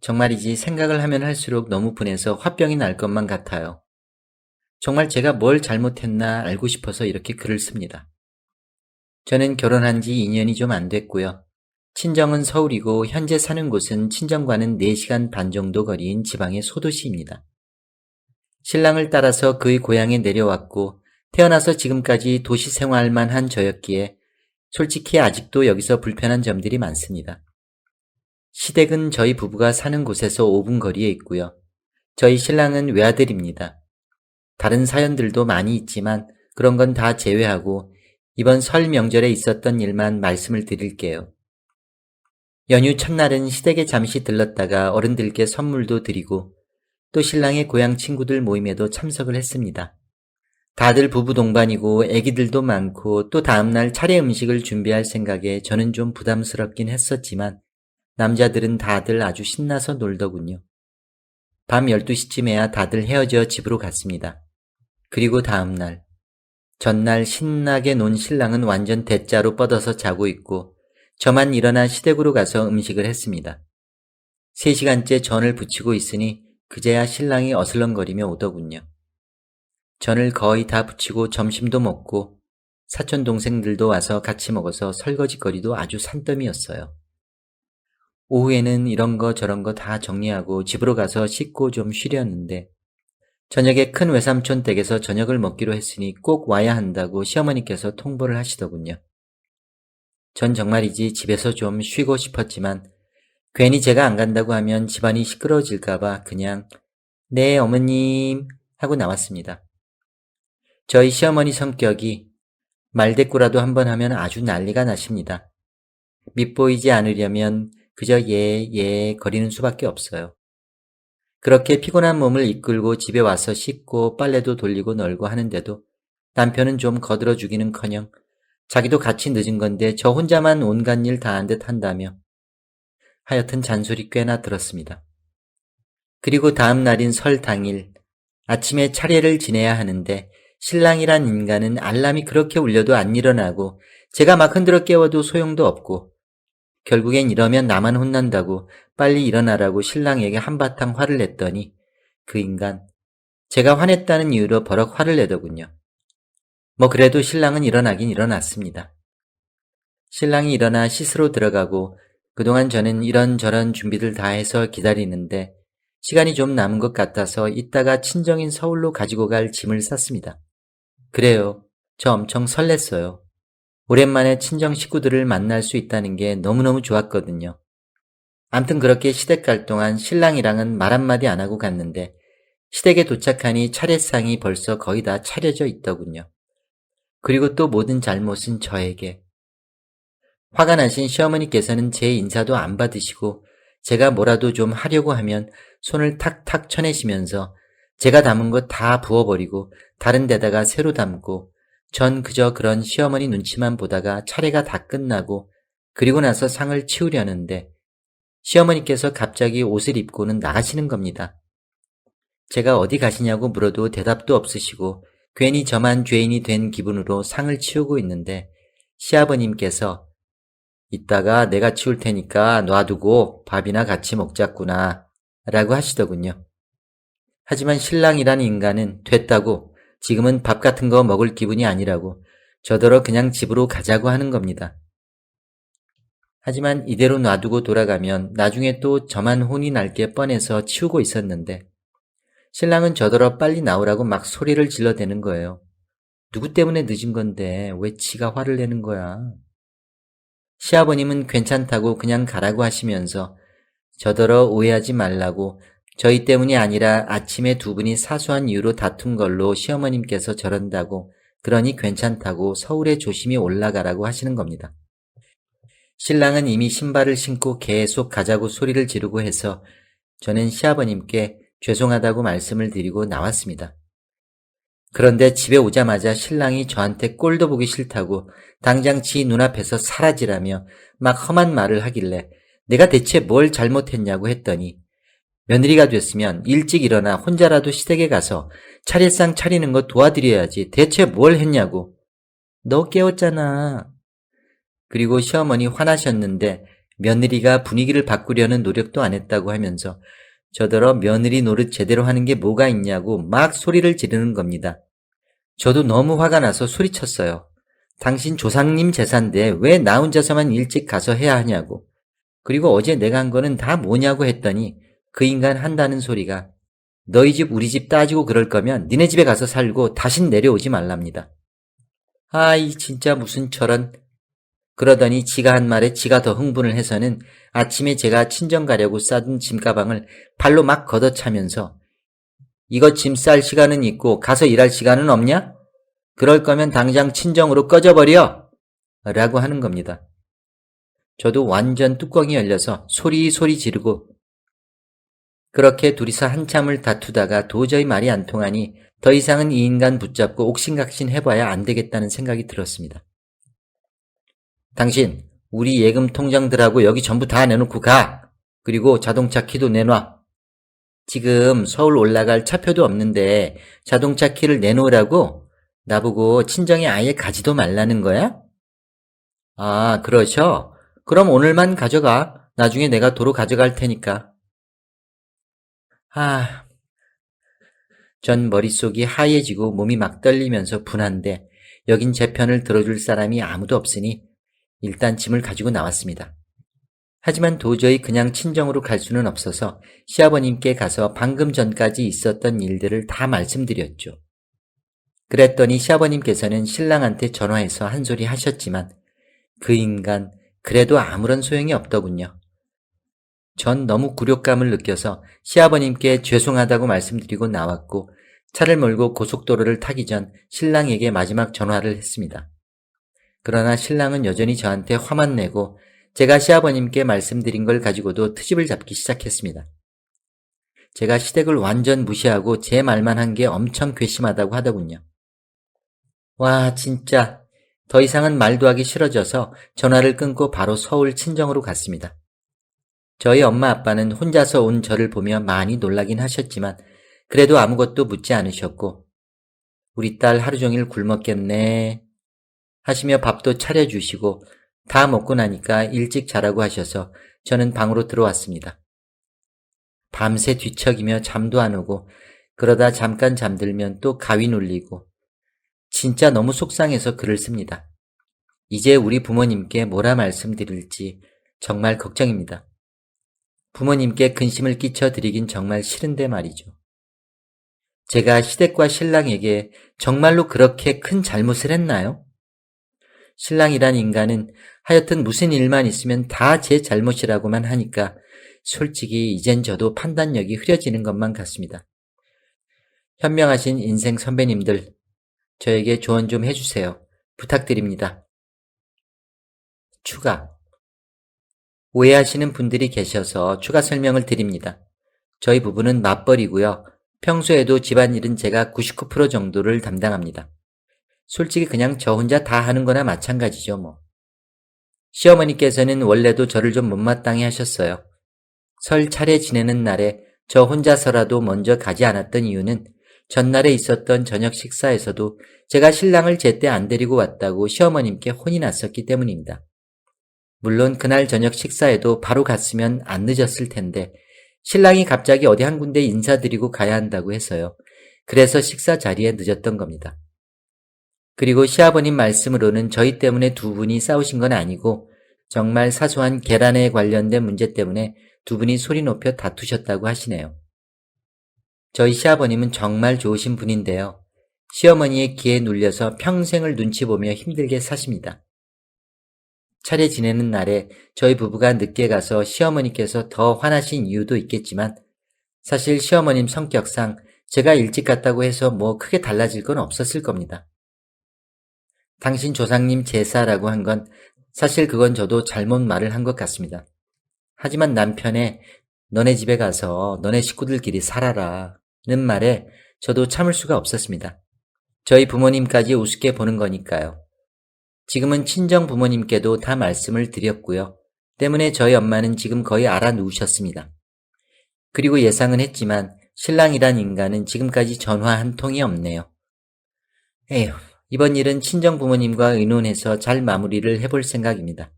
정말이지 생각을 하면 할수록 너무 분해서 화병이 날 것만 같아요. 정말 제가 뭘 잘못했나 알고 싶어서 이렇게 글을 씁니다. 저는 결혼한 지 2년이 좀 안 됐고요. 친정은 서울이고 현재 사는 곳은 친정과는 4시간 반 정도 거리인 지방의 소도시입니다. 신랑을 따라서 그의 고향에 내려왔고 태어나서 지금까지 도시 생활만 한 저였기에 솔직히 아직도 여기서 불편한 점들이 많습니다. 시댁은 저희 부부가 사는 곳에서 5분 거리에 있고요. 저희 신랑은 외아들입니다. 다른 사연들도 많이 있지만 그런 건 다 제외하고 이번 설 명절에 있었던 일만 말씀을 드릴게요. 연휴 첫날은 시댁에 잠시 들렀다가 어른들께 선물도 드리고 또 신랑의 고향 친구들 모임에도 참석을 했습니다. 다들 부부 동반이고 애기들도 많고 또 다음날 차례 음식을 준비할 생각에 저는 좀 부담스럽긴 했었지만 남자들은 다들 아주 신나서 놀더군요. 밤 12시쯤에야 다들 헤어져 집으로 갔습니다. 그리고 다음날 전날 신나게 논 신랑은 완전 대자로 뻗어서 자고 있고 저만 일어나 시댁으로 가서 음식을 했습니다. 3시간째 전을 부치고 있으니 그제야 신랑이 어슬렁거리며 오더군요. 전을 거의 다 부치고 점심도 먹고 사촌 동생들도 와서 같이 먹어서 설거지거리도 아주 산더미였어요. 오후에는 이런 거 저런 거 다 정리하고 집으로 가서 씻고 좀 쉬려는데 저녁에 큰 외삼촌 댁에서 저녁을 먹기로 했으니 꼭 와야 한다고 시어머니께서 통보를 하시더군요. 전 정말이지 집에서 좀 쉬고 싶었지만 괜히 제가 안 간다고 하면 집안이 시끄러워질까봐 그냥 네 어머님 하고 나왔습니다. 저희 시어머니 성격이 말대꾸라도 한번 하면 아주 난리가 나십니다. 밉보이지 않으려면 그저 예, 예 거리는 수밖에 없어요. 그렇게 피곤한 몸을 이끌고 집에 와서 씻고 빨래도 돌리고 널고 하는데도 남편은 좀 거들어 주기는 커녕 자기도 같이 늦은 건데 저 혼자만 온갖 일 다 한 듯 한다며 하여튼 잔소리 꽤나 들었습니다. 그리고 다음 날인 설 당일 아침에 차례를 지내야 하는데 신랑이란 인간은 알람이 그렇게 울려도 안 일어나고 제가 막 흔들어 깨워도 소용도 없고 결국엔 이러면 나만 혼난다고 빨리 일어나라고 신랑에게 한바탕 화를 냈더니 그 인간 제가 화냈다는 이유로 버럭 화를 내더군요. 뭐 그래도 신랑은 일어나긴 일어났습니다. 신랑이 일어나 씻으러 들어가고 그동안 저는 이런저런 준비들 다 해서 기다리는데 시간이 좀 남은 것 같아서 이따가 친정인 서울로 가지고 갈 짐을 쌌습니다. 그래요. 저 엄청 설렜어요. 오랜만에 친정 식구들을 만날 수 있다는 게 너무너무 좋았거든요. 암튼 그렇게 시댁 갈 동안 신랑이랑은 말 한마디 안 하고 갔는데 시댁에 도착하니 차례상이 벌써 거의 다 차려져 있더군요. 그리고 또 모든 잘못은 저에게. 화가 나신 시어머니께서는 제 인사도 안 받으시고 제가 뭐라도 좀 하려고 하면 손을 탁탁 쳐내시면서 제가 담은 것 다 부어버리고 다른 데다가 새로 담고 전 그저 그런 시어머니 눈치만 보다가 차례가 다 끝나고 그리고 나서 상을 치우려는데 시어머니께서 갑자기 옷을 입고는 나가시는 겁니다. 제가 어디 가시냐고 물어도 대답도 없으시고 괜히 저만 죄인이 된 기분으로 상을 치우고 있는데 시아버님께서 이따가 내가 치울 테니까 놔두고 밥이나 같이 먹자꾸나 라고 하시더군요. 하지만 신랑이란 인간은 됐다고 지금은 밥 같은 거 먹을 기분이 아니라고 저더러 그냥 집으로 가자고 하는 겁니다. 하지만 이대로 놔두고 돌아가면 나중에 또 저만 혼이 날 게 뻔해서 치우고 있었는데 신랑은 저더러 빨리 나오라고 막 소리를 질러대는 거예요. 누구 때문에 늦은 건데 왜 지가 화를 내는 거야? 시아버님은 괜찮다고 그냥 가라고 하시면서 저더러 오해하지 말라고 저희 때문이 아니라 아침에 두 분이 사소한 이유로 다툰 걸로 시어머님께서 저런다고 그러니 괜찮다고 서울에 조심히 올라가라고 하시는 겁니다. 신랑은 이미 신발을 신고 계속 가자고 소리를 지르고 해서 저는 시아버님께 죄송하다고 말씀을 드리고 나왔습니다. 그런데 집에 오자마자 신랑이 저한테 꼴도 보기 싫다고 당장 지 눈앞에서 사라지라며 막 험한 말을 하길래 내가 대체 뭘 잘못했냐고 했더니 며느리가 됐으면 일찍 일어나 혼자라도 시댁에 가서 차례상 차리는 거 도와드려야지 대체 뭘 했냐고. 너 깨웠잖아. 그리고 시어머니 화나셨는데 며느리가 분위기를 바꾸려는 노력도 안 했다고 하면서 저더러 며느리 노릇 제대로 하는 게 뭐가 있냐고 막 소리를 지르는 겁니다. 저도 너무 화가 나서 소리쳤어요. 당신 조상님 재산데 왜 나 혼자서만 일찍 가서 해야 하냐고. 그리고 어제 내가 한 거는 다 뭐냐고 했더니 그 인간 한다는 소리가 너희 집 우리 집 따지고 그럴 거면 니네 집에 가서 살고 다신 내려오지 말랍니다. 아이 진짜 무슨 저런 그러더니 지가 한 말에 지가 더 흥분을 해서는 아침에 제가 친정 가려고 싸둔 짐가방을 발로 막 걷어차면서 이거 짐 쌀 시간은 있고 가서 일할 시간은 없냐? 그럴 거면 당장 친정으로 꺼져버려! 라고 하는 겁니다. 저도 완전 뚜껑이 열려서 소리 소리 지르고 그렇게 둘이서 한참을 다투다가 도저히 말이 안 통하니 더 이상은 이 인간 붙잡고 옥신각신 해봐야 안 되겠다는 생각이 들었습니다. 당신, 우리 예금 통장들하고 여기 전부 다 내놓고 가! 그리고 자동차 키도 내놔! 지금 서울 올라갈 차표도 없는데 자동차 키를 내놓으라고? 나보고 친정에 아예 가지도 말라는 거야? 아, 그러셔? 그럼 오늘만 가져가. 나중에 내가 도로 가져갈 테니까. 아, 전 머릿속이 하얘지고 몸이 막 떨리면서 분한데 여긴 제 편을 들어줄 사람이 아무도 없으니 일단 짐을 가지고 나왔습니다. 하지만 도저히 그냥 친정으로 갈 수는 없어서 시아버님께 가서 방금 전까지 있었던 일들을 다 말씀드렸죠. 그랬더니 시아버님께서는 신랑한테 전화해서 한 소리 하셨지만 그 인간 그래도 아무런 소용이 없더군요. 전 너무 굴욕감을 느껴서 시아버님께 죄송하다고 말씀드리고 나왔고 차를 몰고 고속도로를 타기 전 신랑에게 마지막 전화를 했습니다. 그러나 신랑은 여전히 저한테 화만 내고 제가 시아버님께 말씀드린 걸 가지고도 트집을 잡기 시작했습니다. 제가 시댁을 완전 무시하고 제 말만 한 게 엄청 괘씸하다고 하더군요. 와, 진짜. 더 이상은 말도 하기 싫어져서 전화를 끊고 바로 서울 친정으로 갔습니다. 저희 엄마 아빠는 혼자서 온 저를 보며 많이 놀라긴 하셨지만 그래도 아무것도 묻지 않으셨고 우리 딸 하루 종일 굶었겠네 하시며 밥도 차려주시고 다 먹고 나니까 일찍 자라고 하셔서 저는 방으로 들어왔습니다. 밤새 뒤척이며 잠도 안 오고 그러다 잠깐 잠들면 또 가위 눌리고 진짜 너무 속상해서 글을 씁니다. 이제 우리 부모님께 뭐라 말씀드릴지 정말 걱정입니다. 부모님께 근심을 끼쳐 드리긴 정말 싫은데 말이죠. 제가 시댁과 신랑에게 정말로 그렇게 큰 잘못을 했나요? 신랑이란 인간은 하여튼 무슨 일만 있으면 다 제 잘못이라고만 하니까 솔직히 이젠 저도 판단력이 흐려지는 것만 같습니다. 현명하신 인생 선배님들, 저에게 조언 좀 해주세요. 부탁드립니다. 추가. 오해하시는 분들이 계셔서 추가 설명을 드립니다. 저희 부부는 맞벌이고요. 평소에도 집안일은 제가 99% 정도를 담당합니다. 솔직히 그냥 저 혼자 다 하는 거나 마찬가지죠, 뭐. 시어머니께서는 원래도 저를 좀 못마땅해 하셨어요. 설 차례 지내는 날에 저 혼자서라도 먼저 가지 않았던 이유는 전날에 있었던 저녁 식사에서도 제가 신랑을 제때 안 데리고 왔다고 시어머님께 혼이 났었기 때문입니다. 물론 그날 저녁 식사에도 바로 갔으면 안 늦었을 텐데 신랑이 갑자기 어디 한 군데 인사드리고 가야 한다고 해서요. 그래서 식사 자리에 늦었던 겁니다. 그리고 시아버님 말씀으로는 저희 때문에 두 분이 싸우신 건 아니고 정말 사소한 계란에 관련된 문제 때문에 두 분이 소리 높여 다투셨다고 하시네요. 저희 시아버님은 정말 좋으신 분인데요. 시어머니의 기에 눌려서 평생을 눈치 보며 힘들게 사십니다. 차례 지내는 날에 저희 부부가 늦게 가서 시어머니께서 더 화나신 이유도 있겠지만 사실 시어머님 성격상 제가 일찍 갔다고 해서 뭐 크게 달라질 건 없었을 겁니다. 당신 조상님 제사라고 한 건 사실 그건 저도 잘못 말을 한 것 같습니다. 하지만 남편의 너네 집에 가서 너네 식구들끼리 살아라 는 말에 저도 참을 수가 없었습니다. 저희 부모님까지 우습게 보는 거니까요. 지금은 친정 부모님께도 다 말씀을 드렸고요. 때문에 저희 엄마는 지금 거의 알아누우셨습니다. 그리고 예상은 했지만 신랑이란 인간은 지금까지 전화 한 통이 없네요. 에휴, 이번 일은 친정 부모님과 의논해서 잘 마무리를 해볼 생각입니다.